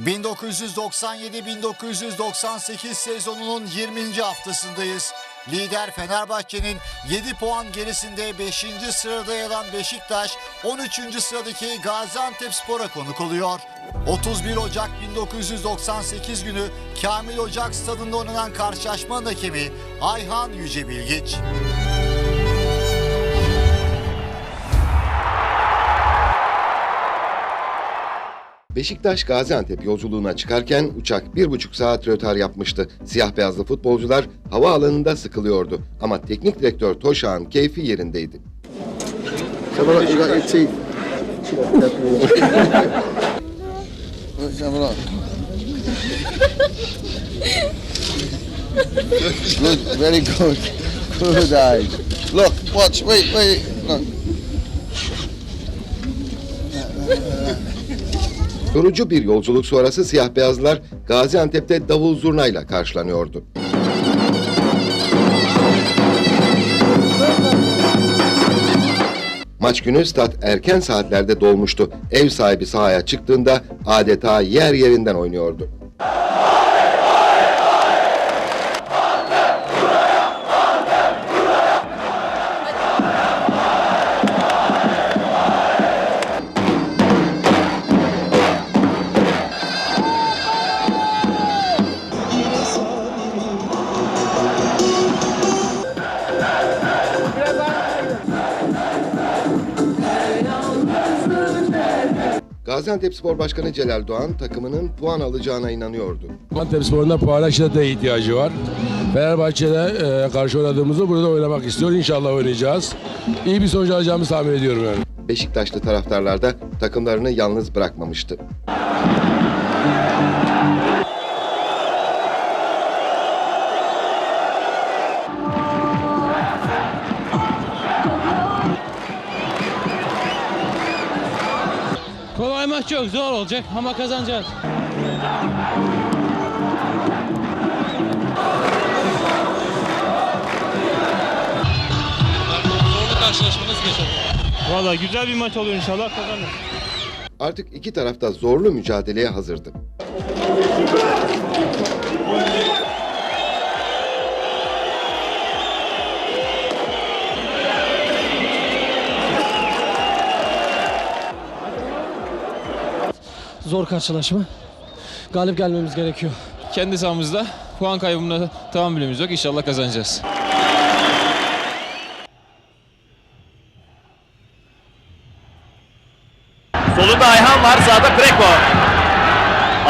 1997-1998 sezonunun 20. haftasındayız. Lider Fenerbahçe'nin 7 puan gerisinde 5. sırada yer alan Beşiktaş 13. sıradaki Gaziantep Spor'a konuk oluyor. 31 Ocak 1998 günü Kamil Ocak stadında oynanan karşılaşmanın hakemi Ayhan Yüce Bilgiç. Beşiktaş Gaziantep yolculuğuna çıkarken uçak bir buçuk saat rötar yapmıştı. Siyah beyazlı futbolcular havaalanında sıkılıyordu. Ama teknik direktör Toşağ'ın keyfi yerindeydi. Good, very good. Good eyes. Look, watch, wait, wait, look. Yorucu bir yolculuk sonrası siyah beyazlılar Gaziantep'te davul zurnayla karşılanıyordu. Maç günü stat erken saatlerde dolmuştu. Ev sahibi sahaya çıktığında adeta yer yerinden oynuyordu. Gaziantep Spor Başkanı Celal Doğan takımının puan alacağına inanıyordu. Antep Spor'un puana şiddete ihtiyacı var. Fenerbahçe'de e, karşı oynadığımızı burada oynamak istiyor. İnşallah oynayacağız. İyi bir sonuç alacağımızı tahmin ediyorum yani. Beşiktaşlı taraftarlar da takımlarını yalnız bırakmamıştı. Yok zor olacak ama kazanacağız. Zorlu karşılaşma nasıl geçer? Valla güzel bir maç olur inşallah kazanır. Artık iki tarafta zorlu mücadeleye hazırdı. Zor karşılaşma. Galip gelmemiz gerekiyor. kendi sahamızda puan kaybına tahammülümüz yok. İnşallah kazanacağız. Solunda Ayhan var, sağda Preko.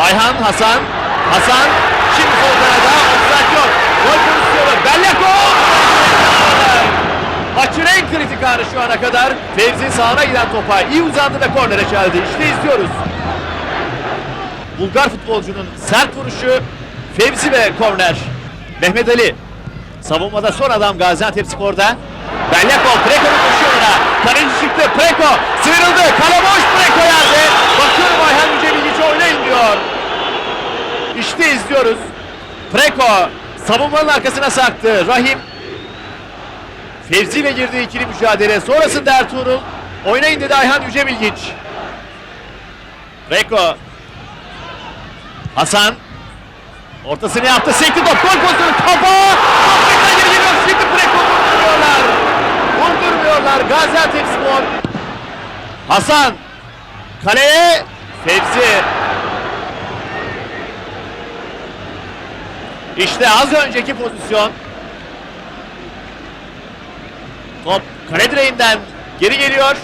Ayhan, Hasan. Hasan, şimdi sol kanada, offside yok. Gol pozisyonu, Bellako! Maçın en kritik anı şu ana kadar. Fevzi sağına giden topa iyi uzandı ve kornere çeldi. İşte izliyoruz. Bulgar futbolcunun sert vuruşu, Fevzi ve korner. Mehmet Ali. Savunmada son adam Gaziantep Spor'da. Belyakov Preko'nun koşuyoruna. Kaleci çıktı Preko. Sıyrıldı. Kale boş Preko yerde. Bakıyorum Ayhan Yüce oynayın diyor. İşte izliyoruz. Preko savunmanın arkasına sarktı. Rahim Fevzi ile girdiği ikili mücadele. Sonrasında Ertuğrul. Oynayın dedi Ayhan Yüce Bilgiç. Preko. Hasan. Ortasını yaptı. Sekti top. Gol pozisyonu. Kafa. Top tekrar geri geliyor. Şimdi Preko vurdurmuyorlar. Vurdurmuyorlar. Gaziantep Spor. Hasan. Kaleye. Fevzi. İşte az önceki pozisyon. Top kale direğinden geri geliyor.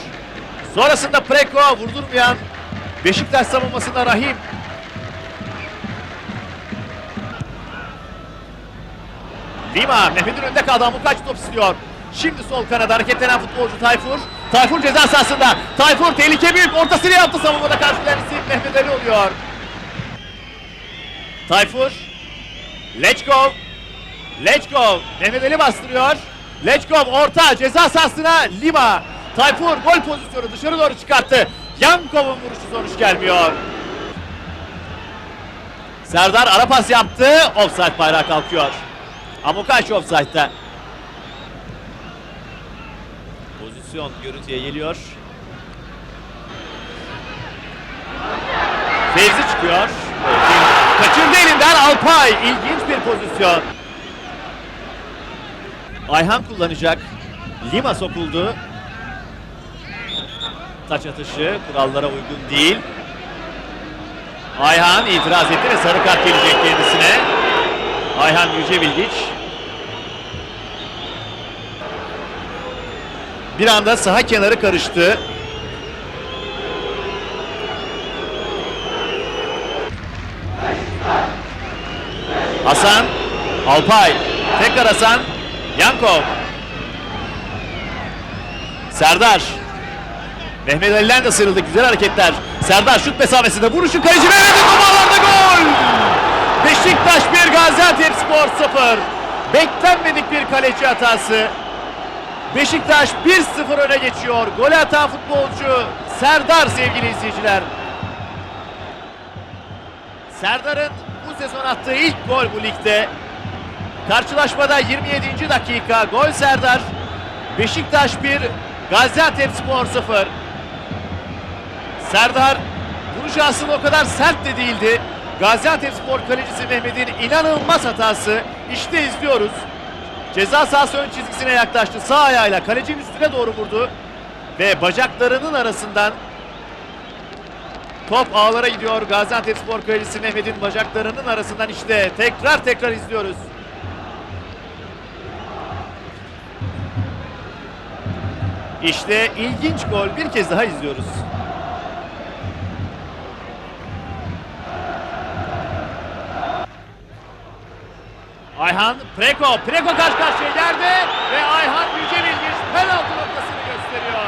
Sonrasında Preko vurdurmayan Beşiktaş savunmasında Rahim. Lima Mehmet'in önünde kaldı Amukaç top istiyor. Şimdi sol kanada hareketlenen futbolcu Tayfur. Tayfur ceza sahasında. Tayfur tehlike büyük. Ortasını yaptı savunmada karşılayan isim Mehmet Ali oluyor. Tayfur. Lechkov. Lechkov. Mehmet Ali bastırıyor. Lechkov orta ceza sahasına Lima. Tayfur gol pozisyonu dışarı doğru çıkarttı. Yankov'un vuruşu sonuç gelmiyor. Serdar ara pas yaptı. Offside bayrağı kalkıyor. Amokaç offside'da. Pozisyon görüntüye geliyor. Fevzi çıkıyor. Kaçırdı elinden Alpay. İlginç bir pozisyon. Ayhan kullanacak. Lima sokuldu. Taç atışı kurallara uygun değil. Ayhan itiraz etti ve sarı kart gelecek kendisine. Ayhan Yüce Bilgiç. Bir anda saha kenarı karıştı. Hasan, Alpay, tekrar Hasan, Yankov. Serdar. Mehmet Ali'den de sıyrıldı. Güzel hareketler. Serdar şut mesafesinde vuruşu kaleci Mehmet'in numaralarda gol. Beşiktaş 1 Gaziantep Spor 0. Beklenmedik bir kaleci hatası. Beşiktaş 1-0 öne geçiyor. Gol atan futbolcu Serdar sevgili izleyiciler. Serdar'ın bu sezon attığı ilk gol bu ligde. Karşılaşmada 27. dakika gol Serdar. Beşiktaş 1, Gaziantep Spor 0. Serdar vuruş aslında o kadar sert de değildi. Gaziantep Spor kalecisi Mehmet'in inanılmaz hatası. İşte izliyoruz. Ceza sahası ön çizgisine yaklaştı. Sağ ayağıyla kalecinin üstüne doğru vurdu. Ve bacaklarının arasından top ağlara gidiyor. Gaziantep Spor kalecisi Mehmet'in bacaklarının arasından işte tekrar tekrar izliyoruz. İşte ilginç gol bir kez daha izliyoruz. Ayhan Preko, Preko karşı karşıya yerde ve Ayhan Yüce Bilgiç penaltı noktasını gösteriyor.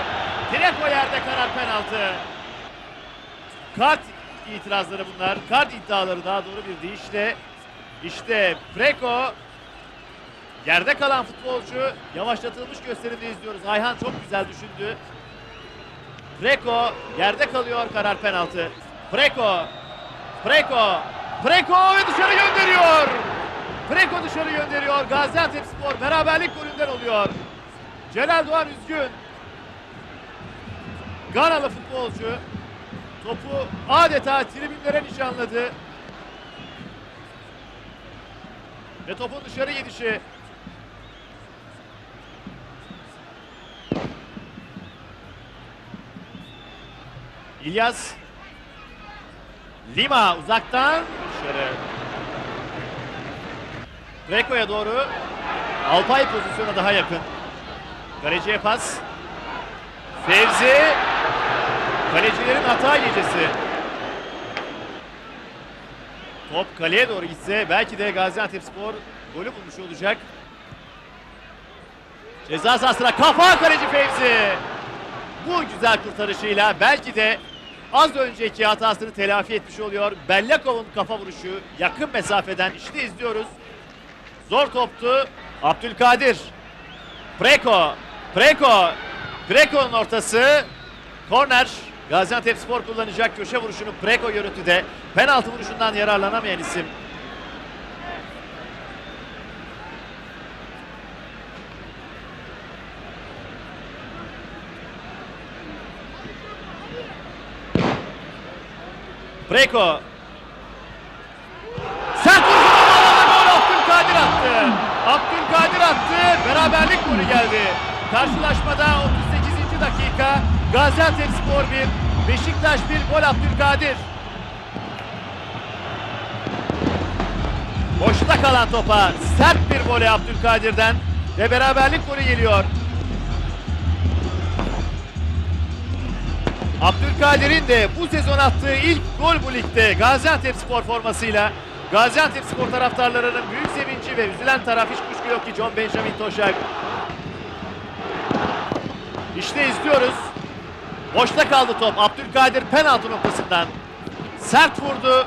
Preko yerde karar penaltı. Kart itirazları bunlar. Kart iddiaları daha doğru bir deyişle. İşte Preko yerde kalan futbolcu yavaşlatılmış gösterimde izliyoruz. Ayhan çok güzel düşündü. Preko yerde kalıyor karar penaltı. Preko Preko Preko ve dışarı gönderiyor. Dışarı gönderiyor. Gaziantep Spor beraberlik golünden oluyor. Celal Doğan üzgün. Ganalı futbolcu topu adeta tribünlere nişanladı. Ve topun dışarı gidişi. İlyas Lima uzaktan dışarı. Greco'ya doğru Alpay pozisyona daha yakın. Kaleciye pas. Fevzi kalecilerin hata gecesi. Top kaleye doğru gitse belki de Gaziantepspor golü bulmuş olacak. Ceza sahasına kafa kaleci Fevzi. Bu güzel kurtarışıyla belki de az önceki hatasını telafi etmiş oluyor. Bellakov'un kafa vuruşu yakın mesafeden işte izliyoruz. Zor toptu. Abdülkadir. Preko. Preko. Preko'nun ortası. Korner. Gaziantep Spor kullanacak köşe vuruşunu Preko görüntüde. Penaltı vuruşundan yararlanamayan isim. Preko. Sert vuruşu gol Abdülkadir attı. Attı. Beraberlik golü geldi. Karşılaşmada 38. dakika Gaziantep Spor 1, Beşiktaş 1 gol Abdülkadir. Boşta kalan topa sert bir voley Abdülkadir'den ve beraberlik golü geliyor. Abdülkadir'in de bu sezon attığı ilk gol bu ligde Gaziantep Spor formasıyla Gaziantep Spor taraftarlarının büyük sevinci ve üzülen taraf hiç kuşku yok ki John Benjamin Toşak. İşte izliyoruz. Boşta kaldı top. Abdülkadir penaltı noktasından sert vurdu.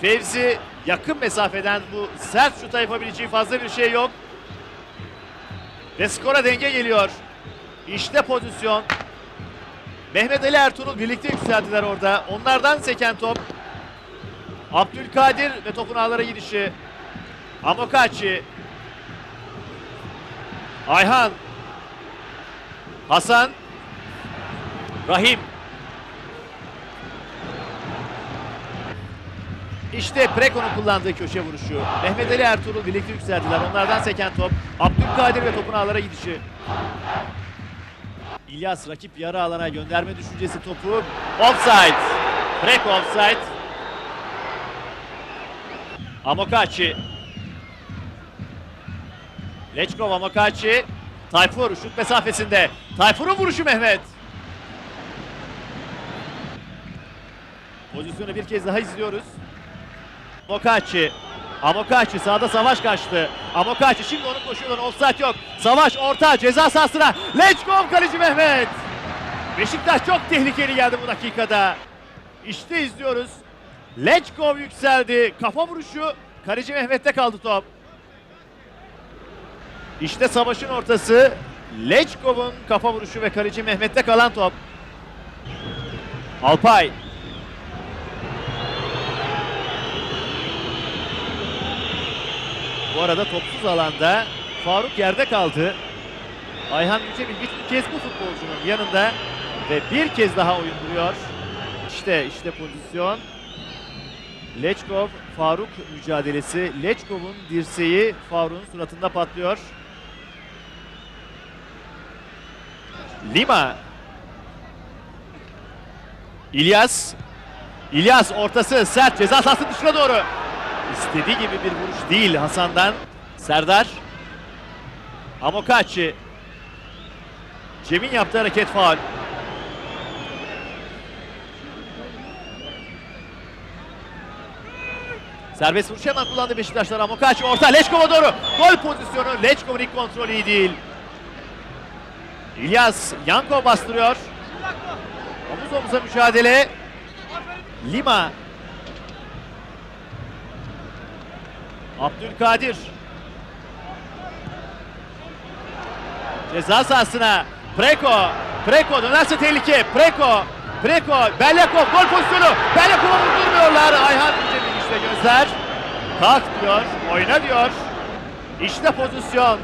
Fevzi yakın mesafeden bu sert şuta yapabileceği fazla bir şey yok. Ve skora denge geliyor. İşte pozisyon. Mehmet Ali Ertuğrul birlikte yükseldiler orada. Onlardan seken top. Abdülkadir ve topun ağlara gidişi. Amokachi. Ayhan. Hasan. Rahim. İşte Preko'nun kullandığı köşe vuruşu. Mehmet Ali Ertuğrul birlikte yükseldiler. Onlardan seken top. Abdülkadir ve topun ağlara gidişi. İlyas rakip yarı alana gönderme düşüncesi topu. Offside. Preko offside. Amokachi. Lechkov Amokachi. Tayfur şut mesafesinde. Tayfur'un vuruşu Mehmet. Pozisyonu bir kez daha izliyoruz. Amokachi. Amokachi sağda savaş kaçtı. Amokachi şimdi onu koşuyorlar. Offside yok. Savaş orta ceza sahasına. Lechkov kaleci Mehmet. Beşiktaş çok tehlikeli geldi bu dakikada. İşte izliyoruz. Lechkov yükseldi. Kafa vuruşu. Kaleci Mehmet'te kaldı top. İşte savaşın ortası. Lechkov'un kafa vuruşu ve kaleci Mehmet'te kalan top. Alpay. Bu arada topsuz alanda Faruk yerde kaldı. Ayhan Yücebilgiç bir kez bu futbolcunun yanında ve bir kez daha oyun duruyor. İşte işte pozisyon. Lechkov Faruk mücadelesi. Lechkov'un dirseği Faruk'un suratında patlıyor. Lima. İlyas. İlyas ortası sert ceza sahası dışına doğru. İstediği gibi bir vuruş değil Hasan'dan. Serdar. Amokachi. Cem'in yaptığı hareket faul. Serbest vuruş hemen kullandı Beşiktaşlar. Amokachi orta Leşkov'a doğru. Gol pozisyonu. Leşkov'un ilk kontrolü iyi değil. İlyas Yanko bastırıyor. Omuz omuza mücadele. Lima. Abdülkadir. Ceza sahasına. Preko. Preko dönerse tehlike. Preko. Preko. Belyakov gol pozisyonu. Belyakov'a vurdurmuyorlar. Ayhan Yücebil işte gözler. Kalk diyor. Oyna diyor. İşte pozisyon.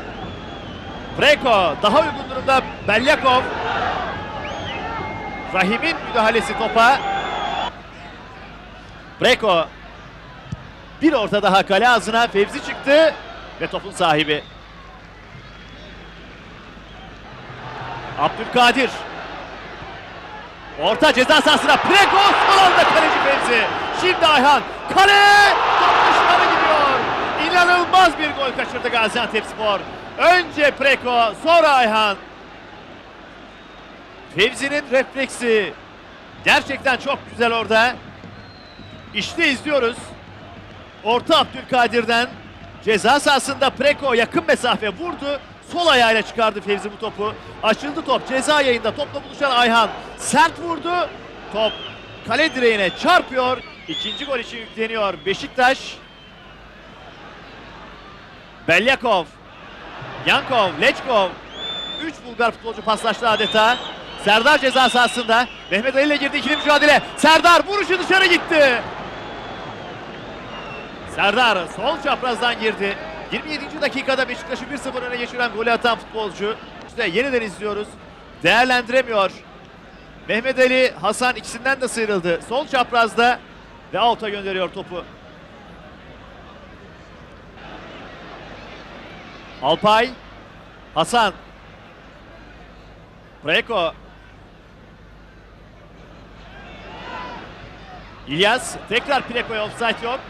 Preko daha uygun durumda Belyakov. Rahim'in müdahalesi topa. Preko. Bir orta daha kale ağzına Fevzi çıktı ve topun sahibi. Abdülkadir. Orta ceza sahasına Preko son anda kaleci Fevzi. Şimdi Ayhan. Kale! Dışarı gidiyor. İnanılmaz bir gol kaçırdı Gaziantepspor. Önce Preko sonra Ayhan. Fevzi'nin refleksi gerçekten çok güzel orada. İşte izliyoruz. Orta Abdülkadir'den ceza sahasında Preko yakın mesafe vurdu. Sol ayağıyla çıkardı Fevzi bu topu. Açıldı top ceza yayında topla buluşan Ayhan. Sert vurdu. Top kale direğine çarpıyor. İkinci gol için yükleniyor Beşiktaş. Belyakov. Yankov, Lechkov. Üç Bulgar futbolcu paslaştı adeta. Serdar ceza sahasında. Mehmet Ali ile girdi ikili mücadele. Serdar vuruşu dışarı gitti. Serdar sol çaprazdan girdi. 27. dakikada Beşiktaş'ı 1-0 öne geçiren golü atan futbolcu. İşte yeniden izliyoruz. Değerlendiremiyor. Mehmet Ali, Hasan ikisinden de sıyrıldı. Sol çaprazda ve out'a gönderiyor topu. Alpay, Hasan. Preko. İlyas tekrar Preko'ya offside yok.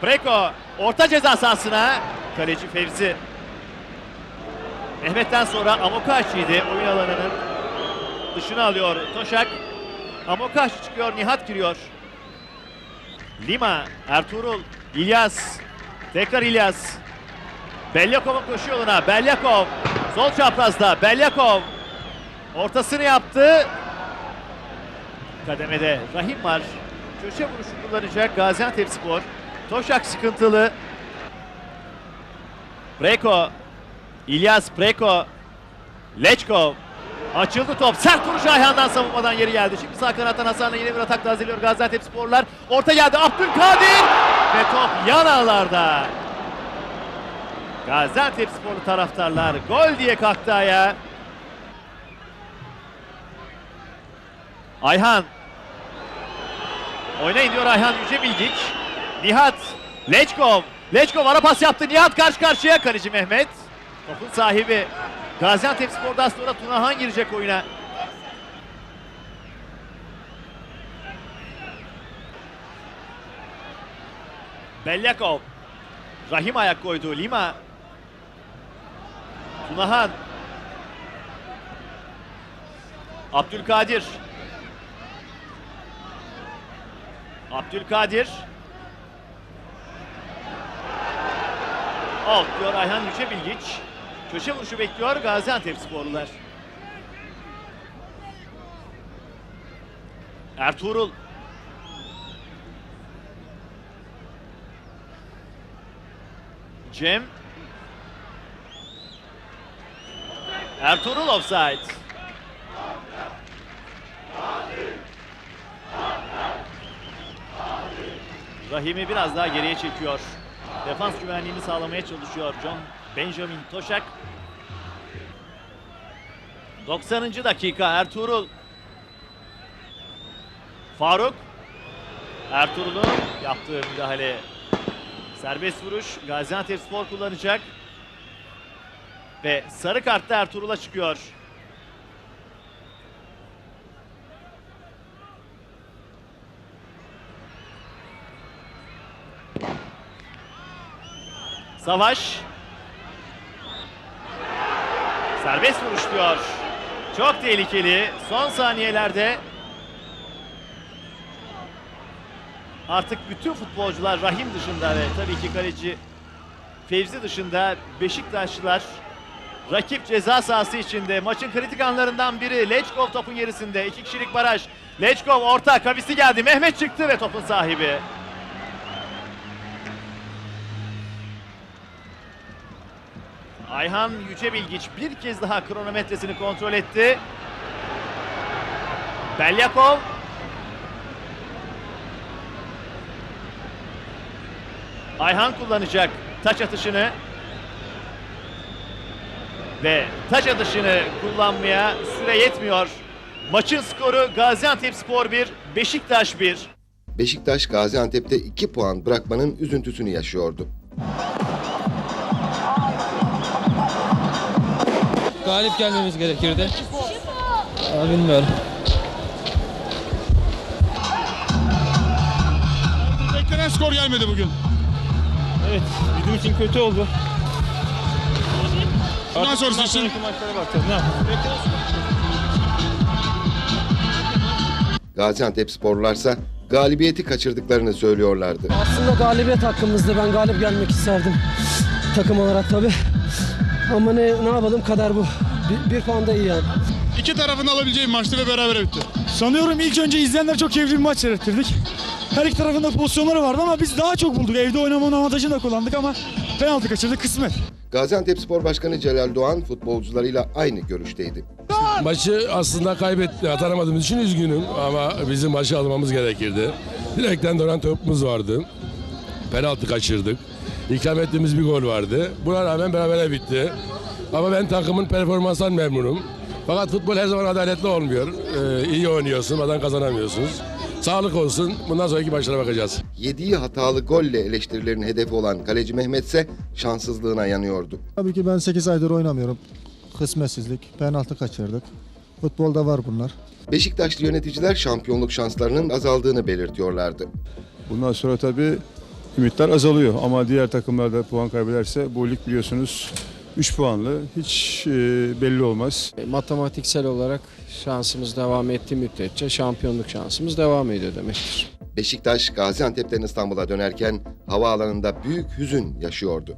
Preko orta ceza sahasına kaleci Fevzi. Mehmet'ten sonra Amokachi'ydi oyun alanının dışına alıyor Toşak. Amokachi çıkıyor Nihat giriyor. Lima, Ertuğrul, İlyas. Tekrar İlyas. Belyakov'un koşu yoluna. Belyakov. Sol çaprazda. Belyakov. Ortasını yaptı. Kademede Rahim var. Köşe vuruşu kullanacak Gaziantepspor. Toşak sıkıntılı. Preko. İlyas Preko. Lechkov. Açıldı top. Sert vuruş Ayhan'dan savunmadan yeri geldi. Şimdi sağ kanattan Hasan'la yine bir atak hazırlıyor Gaziantepsporlar. Orta geldi Abdülkadir. Ve top yan ağlarda. Gaziantepsporlu taraftarlar gol diye kalktı ayağa. Ayhan. Oynayın diyor Ayhan Yüce Bilgiç. Nihat. Leçkov. Leçkov ara pas yaptı. Nihat karşı karşıya. Kaleci Mehmet. Topun sahibi. Gaziantep Spor'dan sonra Tunahan girecek oyuna. Belyakov. Rahim ayak koydu. Lima. Tunahan. Abdülkadir. Abdülkadir. Out diyor Ayhan Yüce Bilgiç. Köşe vuruşu bekliyor Gaziantep sporlular. Ertuğrul. Cem. Ertuğrul offside. Rahim'i biraz daha geriye çekiyor. Defans güvenliğini sağlamaya çalışıyor John Benjamin Toşak. 90. dakika Ertuğrul. Faruk. Ertuğrul'un yaptığı müdahale. Serbest vuruş Gaziantep Spor kullanacak. Ve sarı kartla Ertuğrul'a çıkıyor. Savaş. Serbest vuruş diyor. Çok tehlikeli. Son saniyelerde artık bütün futbolcular Rahim dışında ve tabii ki kaleci Fevzi dışında Beşiktaşlılar rakip ceza sahası içinde maçın kritik anlarından biri Leçkov topun gerisinde. iki kişilik baraj. Leçkov orta kavisi geldi. Mehmet çıktı ve topun sahibi. Ayhan Yücebilgiç bir kez daha kronometresini kontrol etti. Belyakov. Ayhan kullanacak taç atışını. Ve taç atışını kullanmaya süre yetmiyor. Maçın skoru Gaziantep Spor 1, Beşiktaş 1. Beşiktaş Gaziantep'te 2 puan bırakmanın üzüntüsünü yaşıyordu. Galip gelmemiz gerekirdi. Aa, bilmiyorum. Beklenen skor gelmedi bugün. Evet bizim için kötü oldu. Bundan sonrası bundan için sonraki maçlara bakacağız. Ne yapalım? Gaziantep sporlarsa galibiyeti kaçırdıklarını söylüyorlardı. Aslında galibiyet hakkımızdı. Ben galip gelmek isterdim. Takım olarak tabii. Ama ne, ne yapalım kader bu. Bir, bir puan da iyi yani. iki tarafın alabileceği maçtı ve beraber bitti. Sanıyorum ilk önce izleyenler çok keyifli bir maç seyrettirdik. Her iki tarafında pozisyonları vardı ama biz daha çok bulduk. Evde oynamanın avantajını da kullandık ama penaltı kaçırdık kısmet. Gaziantep Spor Başkanı Celal Doğan futbolcularıyla aynı görüşteydi. Maçı aslında kaybetti. Atanamadığımız için üzgünüm ama bizim maçı almamız gerekirdi. Direkten dönen topumuz vardı. Penaltı kaçırdık. İkram ettiğimiz bir gol vardı. Buna rağmen berabere bitti. Ama ben takımın performansından memnunum. Fakat futbol her zaman adaletli olmuyor. Ee, iyi oynuyorsun, bazen kazanamıyorsunuz. Sağlık olsun. Bundan sonraki maçlara bakacağız. Yediği hatalı golle eleştirilerin hedefi olan kaleci Mehmet ise şanssızlığına yanıyordu. Tabii ki ben 8 aydır oynamıyorum. Kısmetsizlik, penaltı kaçırdık. Futbolda var bunlar. Beşiktaşlı yöneticiler şampiyonluk şanslarının azaldığını belirtiyorlardı. Bundan sonra tabii ümitler azalıyor ama diğer takımlar da puan kaybederse bu lig biliyorsunuz 3 puanlı hiç e, belli olmaz. Matematiksel olarak şansımız devam ettiği müddetçe şampiyonluk şansımız devam ediyor demektir. Beşiktaş Gaziantep'ten İstanbul'a dönerken havaalanında büyük hüzün yaşıyordu.